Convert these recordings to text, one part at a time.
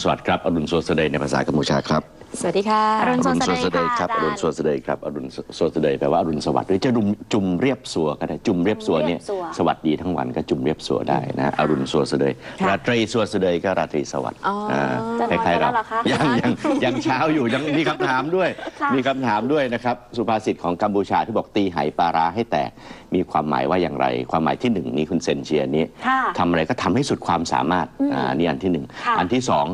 อรุณสวัสดิ์ครับ อรุณสวัสดิ์ในภาษากัมพูชาครับสวัสดีค่ะ อรุณอรุณสวัสดิ์ครับค่ะอรุณสวัสดิ์ครับ อรุณสวัสดิ์แปลว่าอรุณสวัสดิ์หรือจะจุมจุมเรียบสัวก็ได้ จุมเรียบสัวเนี่ยจุมเรียบสัวสวัสดีทั้งวันก็จุมเรียบสัวได้นะ อรุณสวัสดิ์ค่ะราตรีสวัสดิ์ก็ราตรีสวัสดิ์อ๋ออ่าจะนอนคล้ายๆเราแล้วเหรอคะยังยังยังเช้าอยู่ ยังมีคำถามด้วยค่ะมีคำถามด้วยนะครับ สุภาษิตของกัมพูชาที่บอกตีไหปลาร้าให้แตก มีความหมายว่าอย่างไร ความหมายที่หนึ่งนี่คุณเซนเชียร์นี้ค่ะทำอะไรก็ทำให้สุดความสามารถอืมอ่า นี่อันที่หนึ่งค่ะอันที่สอง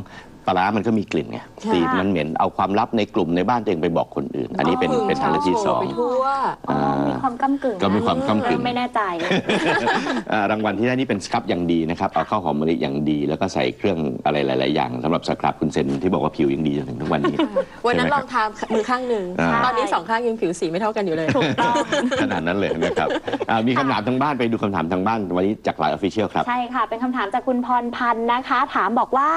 ปลาร้ามันก็มีกลิ่นไงค่ะ ตีมันเหม็นเอาความลับในกลุ่มในบ้านตัวเองไปบอกคนอื่น อันนี้เป็นอ๋อเป็นทางเลือกที่สอง ไปทั่ว อ๋อมีความก้ากึ่งก็มีความก้ำกึ่งเริ่ไม่แน่ใจ อ่ารางวัลที่ได้นี่เป็นสครับอย่างดีนะครับเอาข้าวหอมมะลิอย่างดี แล้วก็ใส่เครื่องอะไรหลาย ๆ อย่างสำหรับสครับคุณเซนที่บอกว่าผิวยังดีจนถึงทุกวันนี้ วันนั้นใช่ไหมลองทามือข้างหนึ่ง อ่า ตอนนี้สองข้างยังผิวสีไม่เท่ากันอยู่เลยถูกต้องขนาดนั้นเลยนะครับอ่ามีคำถามทางบ้านไปดูคำถามทางบ้านวันนี้จากไลน์ออฟฟิเชียลครับ ใช่ค่ะ เป็นคำถามจากคุณพรพันธ์นะคะ ถามบอกว่า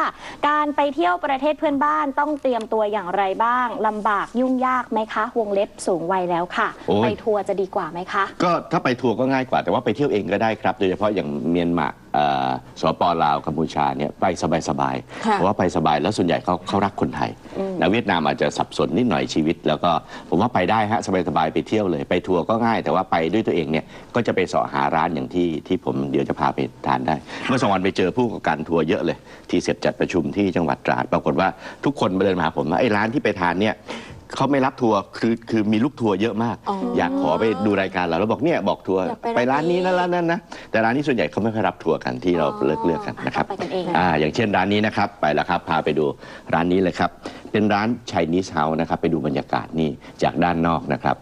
การไปเที่ยวประเทศเพื่อนบ้านต้องเตรียมตัวอย่างไรบ้างลำบากยุ่งยากไหมคะ วงเล็บสูงวัยแล้วค่ะ โอ้ย ไปทัวร์จะดีกว่าไหมคะ ก็ถ้าไปทัวร์ก็ง่ายกว่าแต่ว่าไปเที่ยวเองก็ได้ครับ โดยเฉพาะอย่างเมียนมาเอ่อสปลาวกัมพูชาเนี่ยไปสบายๆค่ะเพราะว่าไปสบายแล้วส่วนใหญ่เขาเขารักคนไทยอืมนะเวียดนามอาจจะสับสนนิดหน่อยชีวิต แล้วก็ผมว่าไปได้ฮะสบายๆไปเที่ยวเลย ไปทัวร์ก็ง่าย แต่ว่าไปด้วยตัวเองเนี่ยก็จะไปเสาะหาร้านอย่างที่ที่ผมเดี๋ยวจะพาไปทานได้ เมื่อสองวันไปเจอผู้ประกอบการทัวร์เยอะเลย ที่เสร็จจัดประชุมที่จังหวัดตราด ปรากฏว่าทุกคนมาเดินมาหาผมว่าไอ้ร้านที่ไปทานเนี่ย เขาไม่รับทัวร์คือคือมีลูกทัวร์เยอะมาก อ๋อออยากขอไปดูรายการเราแล้วบอกเนี่ยบอกทัวร์อยากไปไปร้านนี้ร้านะนนี้ร้านนั้นนะแต่ร้านนี้ส่วนใหญ่เขาไม่ค่อยรับทัวร์กันที่เราอ๋อเลือกเลือกกันนะครับก็ไปกันเองอ่าอย่างเช่นร้านนี้นะครับไปแล้วครับพาไปดูร้านนี้เลยครับ เป็นร้านช i นิสเฮาส์นะครับ ไปดูบรรยากาศนี่จากด้านนอกนะครับ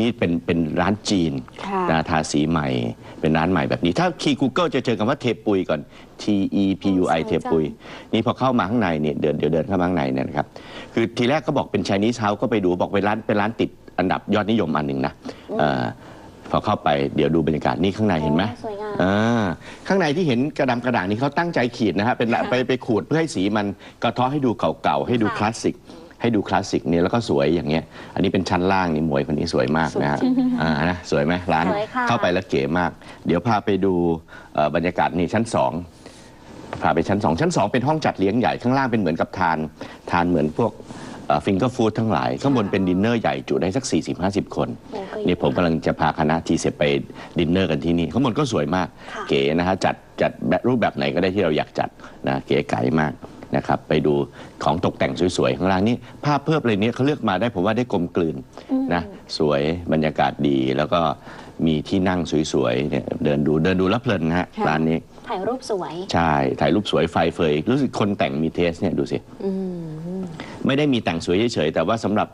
นี่เป็นเป็นร้านจีนค่ะนะทาสีใหม่ เป็นร้านใหม่แบบนี้ ถ้าคีย์ Google จะเจอคำว่าเทปุยก่อน T E P U I เทปุย นี่พอเข้ามาข้างในเนี่ยเดินเดี๋ยวเดินเข้ามาข้างในเนี่ยนะครับ คือทีแรกก็บอกเป็นช i นิสเฮาส์ก็ไปดูบอกเป็นร้านเป็นร้านติดอันดับยอดนิยมอันหนึ่งนะเอ่อพอเข้าไปเดี๋ยวดูบรรยากาศนี่ข้างในเห็นไหมสวยงาม อ่าข้างในที่เห็นกระดำกระด่างนี่เขาตั้งใจขีดนะฮะเป็นไปไปขูดเพื่อให้สีมันกระเทาะให้ดูเก่าๆให้ดูค่ะ คลาสสิกให้ดูคลาสสิกเนี่ยแล้วก็สวยอย่างเงี้ย อันนี้เป็นชั้นล่างนี่หมวยคนนี้สวยมากนะฮะอ่านะสวยไหมร้านสวยค่ะ เข้าไปแล้วเก๋มาก เดี๋ยวพาไปดูเอ่อบรรยากาศนี่ชั้นสอง พาไปชั้นสองชั้นสองเป็นห้องจัดเลี้ยงใหญ่ ข้างล่างเป็นเหมือนกับทาน ทานเหมือนพวกฟิงเกอร์ฟู้ดทั้งหลาย ข้างบนเป็นดินเนอร์ใหญ่จุได้สัก 40-50 คนโอ้ก็เยอะนี่ผมกำลังจะพาคณะทีเสร็จไปดินเนอร์กันที่นี่ ข้างบนก็สวยมากค่ะเก๋นะฮะจัดจัดแบบรูปแบบไหนก็ได้ที่เราอยากจัดนะเก๋ไก๋มากนะครับไปดูของตกแต่งสวยๆ ข้างล่างนี่ภาพเพิ่มอะไรเนี้ยเขาเลือกมาได้ผมว่าได้กลมกลืนนะสวยบรรยากาศดีแล้วก็มีที่นั่งสวยๆเนี่ยเดินดูเดินดูแล้วเพลินนะฮะค่ะร้านนี้ ถ่ายรูปสวย ใช่ ถ่ายรูปสวยไฟเฟยรู้สึกคนแต่งมีเทสเนี่ยดูสิอืมไม่ได้มีแต่งสวยเฉยๆแต่ว่าสำหรับ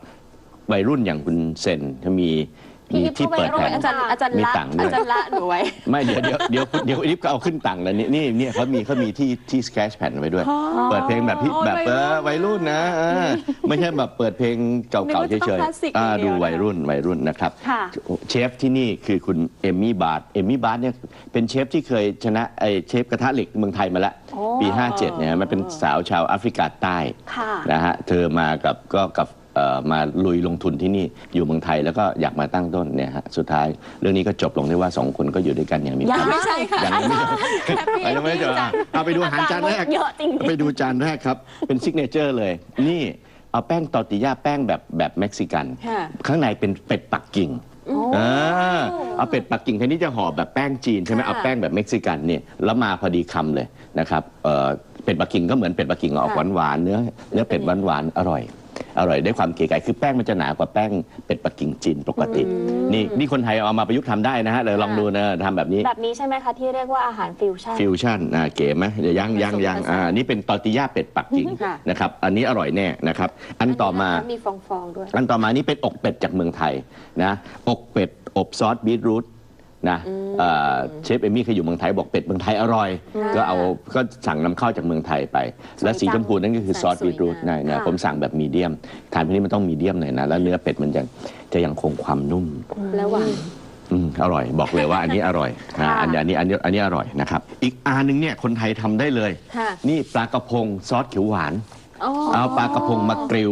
วัยรุ่นอย่างคุณเซนเขามีพี่ มีอิ๊บที่ก็วัเปิยดรุ่นแผง อาจารย์อาจารย์มีละตังค์ด้วย อาจารย์ละหนูไว้ ไม่เดี๋ยวเดี๋ยวเดี๋ยวเดี๋ยวอิฟก็เอาขึ้นตังค์แล้วนี่นี่เนี่ยเขามีเขามีที่ที่สแคชแผ่นไว้ด้วยอ๋อเปิดเพลงแบบพี่แบบวัเอยรุ่อนวัยรุ่นนะเออไม่ใช่แบบเปิดเพลงเก่าๆนึกว่าเฉต้องยคลาสสิกๆอ่าอย่างเดีดูยววัยรุ่นวัยรุ่นนะครับ ค่ะ เชฟที่นี่คือคุณเอมมี่บาร์เอมมี่บาร์เนี่ยเป็นเชฟที่เคยชนะไอเชฟกระทะเหล็กเมืองไทยมาแล้วโอ้ปี 57เนี่ยมันเป็นสาวชาวแอฟริกาใต้ ค่ะ นะฮะเธอมากับก็กับเอ่อ มาลุยลงทุนที่นี่อยู่เมืองไทยแล้วก็อยากมาตั้งต้นเนี่ยฮะสุดท้ายเรื่องนี้ก็จบลงที่ว่าสองคนก็อยู่ด้วยกันอย่างมีคยัวางมไม่ใช่ค่ะยังไม่จบแฮปปี้ยังไม่จบอะเอาไปดูอาหารจานแรก เยอะจริงๆ ไปดูจานแรกครับ เป็นซิกเนเจอร์เลย นี่เอาแป้งตอร์ติญาแป้งแบบแบบเม็กซิกัน ค่ะ ข้างในเป็นเป็ดปักกิ่งโอ้อ่าเอาเป็ดปักกิ่งแทนที่จะห่อแบบแป้งจีนใช่ไหมค่ะเอาแป้งแบบเม็กซิกันเนี่ยแล้วมาพอดีคำเลยนะครับเอ่อเป็ดปักกิ่งก็เหมือนเป็ดปักกิ่งออกหวานหวานๆเนื้อเนื้อเป็ดหวานหวานๆอร่อย อร่อยได้ความเก๋ไก๋คือแป้งมันจะหนากว่าแป้งเป็ดปักกิ่งจีนปกติ นี่นี่คนไทยเอามาประยุกต์ทำได้นะฮะเดี๋ยวลองดูนะทำแบบนี้ แบบนี้ใช่ไหมคะ ที่เรียกว่าอาหารฟิวชั่น ฟิวชั่นอ่าเก๋ไหมเดี๋ยวยังยังยังอ่านี่เป็นตอร์ติญาเป็ดปักกิ่งค่ะ นะครับอันนี้อร่อยแน่นะครับอันต่อมา มีฟองๆด้วย อันต่อมานี่เป็นอกเป็ดจากเมืองไทยนะอกเป็ดอบซอสบีทรูท นะเอ่อเชฟเอมี่เคยอยู่เมืองไทยบอกเป็ดเมืองไทยอร่อยค่ะก็เอาก็สั่งนำเข้าจากเมืองไทยไป และสีชมพูนั่นก็คือซอสสวยบีทรูทงามนะนะค่ะผมสั่งแบบมีเดียม ทานพวกนี้มันต้องมีเดียมหน่อยนะแล้วเนื้อเป็ดมันจะจะยังคงความนุ่มแล้วหวานอืมอร่อยบอกเลยว่าอันนี้อร่อยนะค่ะอันนี้อันนี้อันนี้อันนี้อร่อยนะครับ อีกอันหนึงเนี่ยคนไทยทำได้เลยค่ะนี่ปลากระพงซอสเขียวหวาน อ๋อ เอาปลากระพงมากริล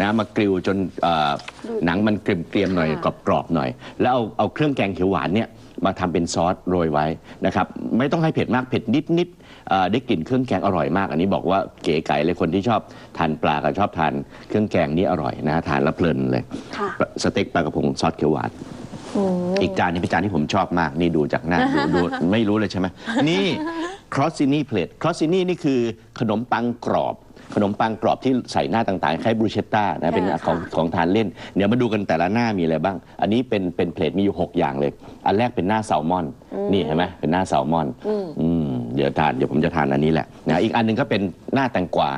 นะมากริลจนเอ่อหนังมันเกรียมๆหน่อยค่ะ กรอบๆหน่อย แล้วเอาเอาเครื่องแกงเขียวหวานเนี่ยมาทำเป็นซอสโรยไว้นะครับไม่ต้องให้เผ็ดมากเผ็ดนิดๆเอ่อได้กลิ่นเครื่องแกงอร่อยมาก อันนี้บอกว่าเก๋ไก่เลยคนที่ชอบทานปลากับชอบทานเครื่องแกงนี่อร่อยนะทานแล้วเพลินเลยค่ะ สเต็กปลากระพงซอสเขียวหวานอืมอีกจานนี้เป็นจานที่ผมชอบมาก นี่ดูจากหน้า ดูดูไม่รู้เลยใช่ไหมนี่ครอสซินี่เพลทครอสซินี่นี่คือขนมปังกรอบ ขนมปังกรอบที่ใส่หน้าต่างๆคล้ายบรูเชตต้านะเป็นค่ะของของทานเล่น เดี๋ยวมาดูกันแต่ละหน้ามีอะไรบ้าง อันนี้เป็นเป็นเพลทมีอยู่ 6 อย่างเลย อันแรกเป็นหน้าแซลมอน นี่เห็นไหมเป็นหน้าแซลมอนอืมเดี๋ยวทานเดี๋ยวผมจะทานอันนี้แหละนะอีกอันหนึงก็เป็นหน้าแตงกวา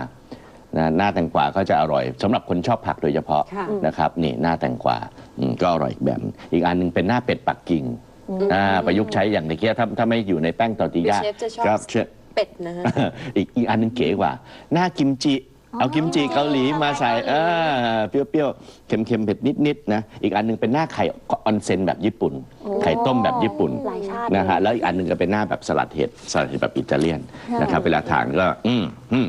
นะหน้าแตงกวาก็จะอร่อยสำหรับคนชอบผักโดยเฉพาะค่ะนะครับนี่หน้าแตงกวาอืมก็อร่อยอีกแบบ อีกอันหนึงเป็นหน้าเป็ดปักกิ่งอ่าประยุกต์ใช้อย่างในเกี้ยถ้าถ้าไม่อยู่ในแป้งตอร์ติยาเชฟจะชอบครับเชฟเป็ดนะฮะ อีกอีกอันหนึงเก๋กว่า หน้ากิมจิเอากิมจิเกาหลีมาใส่เกาหลีอ่าเปรี้ยวๆ เค็มๆ เผ็ดนิดๆ นะ อีกอันหนึงเป็นหน้าไข่ออนเซนแบบญี่ปุ่นไข่ต้มแบบญี่ปุ่นหลายชาตินะฮะ แล้วอีกอันหนึงก็เป็นหน้าแบบสลัดเห็ด สลัดเห็ดแบบอิตาเลียนนะครับ เวลาทานก็อืมอืม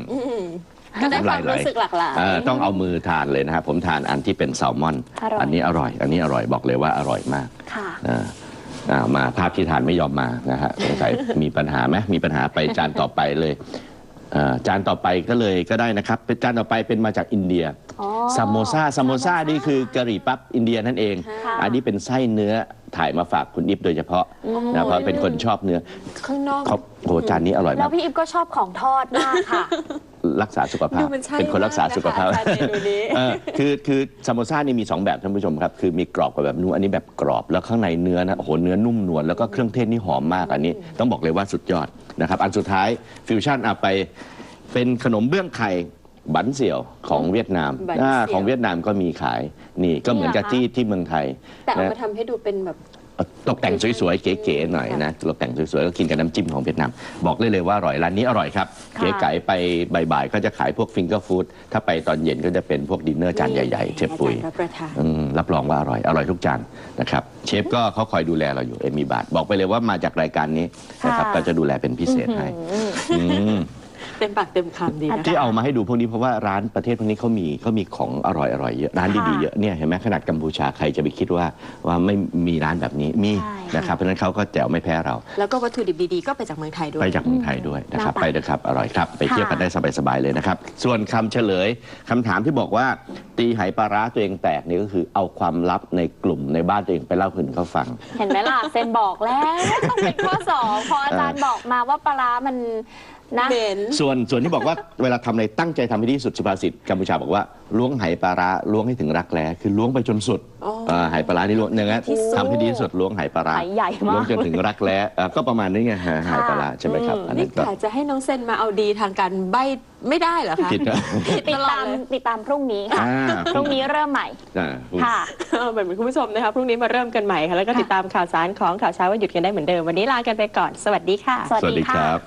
ก็ได้ความน้ำลายไหลรู้สึกหลากหลาย เอ่อต้องเอามือทานเลยนะครับผมทานอันที่เป็นแซลมอน อร่อย อันนี้อร่อย อันนี้อร่อยบอกเลยว่าอร่อยมากค่ะอ่า อ่ามาภาพที่ทานไม่ยอมมานะฮะสงสัยมีปัญหาไหมมีปัญหาไปจานต่อไปเลยอ่าจานต่อไปก็เลยก็ได้นะครับเป็นจานต่อไปเป็นมาจากอินเดียอ๋อ ซามโมซาซามโมซานี่คือกะหรี่ปั๊บอินเดียนั่นเอง ค่ะ อันนี้เป็นไส้เนื้อถ่ายมาฝากคุณอิฟโดยเฉพาะนะเพราะเป็นคนชอบเนื้อข้างนอกเขาโหจานนี้อร่อยแล้มาวก พี่อิฟก็ชอบของทอดมากค่ะ รักษาสุขภาดูพมันใช่เป็นคนรักษาสุขภาพมกนะคะอาจารย์เมนูนี้เออคือคือซามโมซ่านี่มี 2 แบบท่านผู้ชมครับ คือมีกรอบกับแบบนุ่มอันนี้แบบกรอบแล้วข้างในเนื้อนะโอ้โหเนื้อนุ่มนวลแล้วก็เครื่องเทศนี่หอมมากอันนี้ ต้องบอกเลยว่าสุดยอดนะครับ อันสุดท้ายฟิวชั่นเอาไป เป็นขนมเบื้องไข่บันเสี่ยวของเวียดนามบันเสี่ยวอ่าของเวียดนามก็มีขายนี่ก็เหมือนกับนี่ที่เหรอคะที่เมืองไทย แต่เอานะมาทำให้ดูเป็นแบบ ตกแต่งสวยๆ เก๋ๆหน่อยนะตกแต่งสวยๆ แล้วกินกับน้ำจิ้มของเวียดนาม บอกเลยเลยว่าอร่อย ร้านนี้อร่อยครับค่ะเก๋ไก่ไปบ่ายๆ ก็จะขายพวกฟิงเกอร์ฟู้ด ถ้าไปตอนเย็นก็จะเป็นพวกดินเนอร์จานใหญ่ๆ เชฟปุยอาจารย์รับประทานอืมรับรองว่าอร่อย อร่อยทุกจานนะครับ เชฟก็เขาคอยดูแลเราอยู่ เอมีบาท บอกไปเลยว่ามาจากรายการนี้นะครับค่ะก็จะดูแลเป็นพิเศษให้อืมอืม เต็มปากเต็มคำดีนะที่เอามาให้ดูพวกนี้เพราะว่าร้านประเทศพวกนี้เขามีเขามีของอร่อยอร่อยเยอะร้านดีๆค่ะเยอะเนี่ยเห็นไหมขนาดกัมพูชาใครจะไปคิดว่าว่าไม่มีร้านแบบนี้มีใช่นะครับเพราะฉะนั้นเขาก็แจ๋วไม่แพ้เรา แล้วก็วัตถุดิบดีๆก็ไปจากเมืองไทยด้วยไปจากเมืองไทยด้วยนะครับน่าไปไปเถอะครับอร่อยครับไปเที่ยวกันค่ะได้สบายๆเลยนะครับ ส่วนคำเฉลยคำถามที่บอกว่าตีไหปลาร้าตัวเองแตกนี่ก็คือเอาความลับในกลุ่มในบ้านตัวเองไปเล่าให้คนอื่นเขาฟัง เห็นไหมล่ะเซนบอกแล้วต้องเป็นข้อสองพออาจารย์บอกมาว่าปลาร้ามัน นะ เหม็น ส่วนส่วนที่บอกว่าเวลาทำอะไรตั้งใจทำให้ดีที่สุดสุภาษิตกัมพูชาบอกว่าล้วงไหปลาร้าล้วงให้ถึงรักแร้คือล้วงไปจนสุดอ๋ออ่าไหปลาร้านี่ล้วงอย่างนั้นที่สุดทำให้ดีที่สุดล้วงไหปลาร้าไหใหญ่มากล้วงจนถึงรักแร้อ่าก็ประมาณนี้ไงฮะไหปลาร้าใช่ไหมครับอืมอันนี่นั้นก็กะจะให้น้องเซนมาเอาดีทางการใบไม่ได้เหรอคะผิดนะผิดติตดลอตาดมเลยติดตามพรุ่งนี้ค่ะ อ่าพรุ่งนี้เริ่มใหม่ อ่า ค่ะ เออเหมือนคุณผู้ชมนะคะพรุ่งนี้มาเริ่มกันใหม่ค่ะแล้วก็ติดตามข่าวสารของข่าวเช้าวันหยุดกันได้เหมือนเดิมวันนี้ลากันไปก่อนสวัสดีค่ะ สวัสสวัสดีดีคค่ะรับ